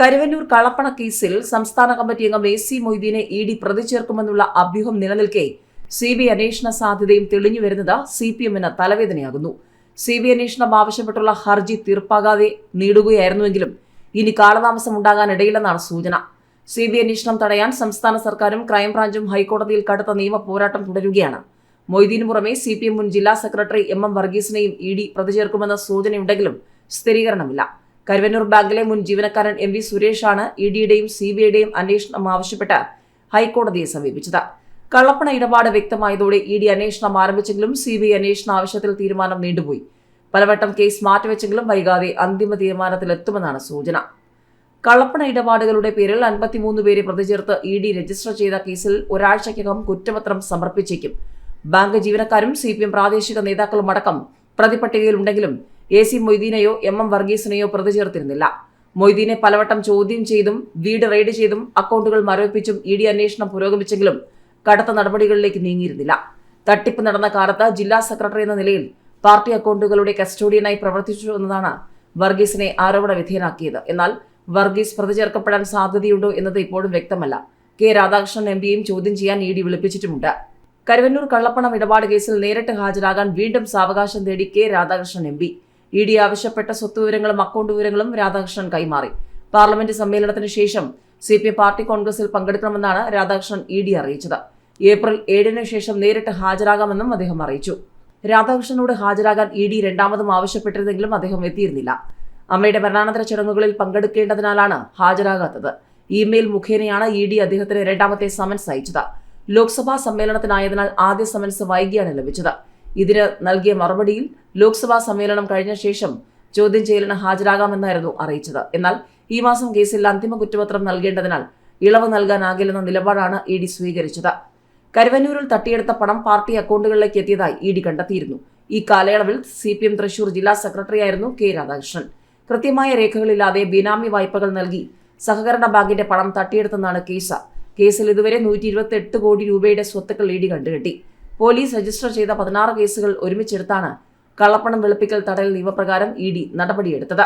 കരുവന്നൂർ കളപ്പണ കേസിൽ സംസ്ഥാന കമ്മിറ്റി അംഗം എ സി മൊയ്തീനെ ഇ ഡി പ്രതി ചേർക്കുമെന്നുള്ള അഭ്യൂഹം നിലനിൽക്കെ സി ബി അന്വേഷണ സാധ്യതയും തെളിഞ്ഞു വരുന്നത് സി പി എമ്മിന് തലവേദനയാകുന്നു. സി ബി അന്വേഷണം ആവശ്യപ്പെട്ടുള്ള ഹർജി തീർപ്പാകാതെ നീടുകയായിരുന്നുവെങ്കിലും ഇനി കാലതാമസം ഉണ്ടാകാനിടയില്ലെന്നാണ് സൂചന. സി ബി അന്വേഷണം തടയാൻ സംസ്ഥാന സർക്കാരും ക്രൈംബ്രാഞ്ചും ഹൈക്കോടതിയിൽ കടുത്ത നിയമ പോരാട്ടം തുടരുകയാണ്. മൊയ്തീനു പുറമെ സി പി എം മുൻ ജില്ലാ സെക്രട്ടറി എം എം വർഗീസിനെയും ഇ ഡി പ്രതി ചേർക്കുമെന്ന സൂചനയുണ്ടെങ്കിലും സ്ഥിരീകരണമില്ല. കരുവന്നൂർ ബാങ്കിലെ മുൻ ജീവനക്കാരൻ എം വി സുരേഷാണ് ഇ ഡിയുടെയും സി ബി ഐയുടെയും അന്വേഷണം ആവശ്യപ്പെട്ട് ഹൈക്കോടതിയെ സമീപിച്ചത്. കള്ളപ്പണ ഇടപാട് വ്യക്തമായതോടെ ഇ ഡി അന്വേഷണം ആരംഭിച്ചെങ്കിലും സി ബി ഐ അന്വേഷണ ആവശ്യത്തിൽ തീരുമാനം നീണ്ടുപോയി. പലവട്ടം കേസ് മാറ്റിവെച്ചെങ്കിലും വൈകാതെ അന്തിമ തീരുമാനത്തിലെത്തുമെന്നാണ് സൂചന. കള്ളപ്പണ ഇടപാടുകളുടെ പേരിൽ അൻപത്തിമൂന്ന് പേരെ പ്രതിചേർത്ത് ഇ ഡി രജിസ്റ്റർ ചെയ്ത കേസിൽ ഒരാഴ്ചയ്ക്കകം കുറ്റപത്രം സമർപ്പിച്ചേക്കും. ബാങ്ക് ജീവനക്കാരും സി പി എം പ്രാദേശിക നേതാക്കളുമടക്കം പ്രതിപട്ടികയിലുണ്ടെങ്കിലും എ സി മൊയ്തീനെയോ എം എം വർഗീസിനെയോ പ്രതി ചേർത്തിരുന്നില്ല. മൊയ്തീനെ പലവട്ടം ചോദ്യം ചെയ്തും വീട് റെയ്ഡ് ചെയ്തും അക്കൗണ്ടുകൾ മരവിപ്പിച്ചും ഇ ഡി അന്വേഷണം പുരോഗമിച്ചെങ്കിലും കടുത്ത നടപടികളിലേക്ക് നീങ്ങിയിരുന്നില്ല. തട്ടിപ്പ് നടന്ന കാലത്ത് ജില്ലാ സെക്രട്ടറി എന്ന നിലയിൽ പാർട്ടി അക്കൗണ്ടുകളുടെ കസ്റ്റോഡിയനായി പ്രവർത്തിച്ചു എന്നതാണ് വർഗീസിനെ ആരോപണ വിധേയനാക്കിയത്. എന്നാൽ വർഗീസ് പ്രതി ചേർക്കപ്പെടാൻ സാധ്യതയുണ്ടോ എന്നത് ഇപ്പോഴും വ്യക്തമല്ല. കെ രാധാകൃഷ്ണൻ എം പിയും ചോദ്യം ചെയ്യാൻ ഇ ഡി വിളിപ്പിച്ചിട്ടുമുണ്ട്. കരുവന്നൂർ കള്ളപ്പണം ഇടപാട് കേസിൽ നേരിട്ട് ഹാജരാകാൻ വീണ്ടും സാവകാശം തേടി K Radhakrishnan M P. E D ആവശ്യപ്പെട്ട സ്വത്ത് വിവരങ്ങളും അക്കൗണ്ട് വിവരങ്ങളും രാധാകൃഷ്ണൻ കൈമാറി. പാർലമെന്റ് സമ്മേളനത്തിന് ശേഷം സി പി എം പാർട്ടി കോൺഗ്രസിൽ പങ്കെടുക്കണമെന്നാണ് രാധാകൃഷ്ണൻ ഇ ഡി അറിയിച്ചത്. ഏപ്രിൽ ഏഴിന് ശേഷം നേരിട്ട് ഹാജരാകാമെന്നും അദ്ദേഹം അറിയിച്ചു. രാധാകൃഷ്ണനോട് ഹാജരാകാൻ ഇ ഡി രണ്ടാമതും ആവശ്യപ്പെട്ടിരുന്നെങ്കിലും അദ്ദേഹം എത്തിയിരുന്നില്ല. അമ്മയുടെ മരണാനന്തര ചടങ്ങുകളിൽ പങ്കെടുക്കേണ്ടതിനാലാണ് ഹാജരാകാത്തത്. ഇമെയിൽ മുഖേനയാണ് ഇ ഡി അദ്ദേഹത്തിന് രണ്ടാമത്തെ സമൻസ് അയച്ചത്. ലോക്സഭാ സമ്മേളനത്തിനായതിനാൽ ആദ്യ സമൻസ് വൈകിയാണ് ലഭിച്ചത്. ഇതിന് നൽകിയ മറുപടിയിൽ ലോക്സഭാ സമ്മേളനം കഴിഞ്ഞ ശേഷം ചോദ്യം ചെയ്യലിന് ഹാജരാകാമെന്നായിരുന്നു അറിയിച്ചത്. എന്നാൽ ഈ മാസം കേസിൽ അന്തിമ കുറ്റപത്രം നൽകേണ്ടതിനാൽ ഇളവ് നൽകാനാകില്ലെന്ന നിലപാടാണ് ഇ ഡി സ്വീകരിച്ചത്. കരുവന്നൂരിൽ തട്ടിയെടുത്ത പണം പാർട്ടി അക്കൗണ്ടുകളിലേക്ക് എത്തിയതായി ഇ ഡി കണ്ടെത്തിയിരുന്നു. ഈ കാലയളവിൽ സി പി എം തൃശൂർ ജില്ലാ സെക്രട്ടറിയായിരുന്നു കെ രാധാകൃഷ്ണൻ. കൃത്യമായ രേഖകളില്ലാതെ ബിനാമി വായ്പകൾ നൽകി സഹകരണ ബാങ്കിന്റെ പണം തട്ടിയെടുത്തെന്നാണ് കേസ്. കേസിൽ ഇതുവരെ നൂറ്റി കോടി രൂപയുടെ സ്വത്തുക്കൾ ഇ ഡി കണ്ടുകെട്ടി. പോലീസ് രജിസ്റ്റർ ചെയ്ത പതിനാറ് കേസുകൾ ഒരുമിച്ചെടുത്താണ് കള്ളപ്പണം വെളുപ്പിക്കൽ തടയൽ നിയമപ്രകാരം ഇ ഡി നടപടിയെടുത്തത്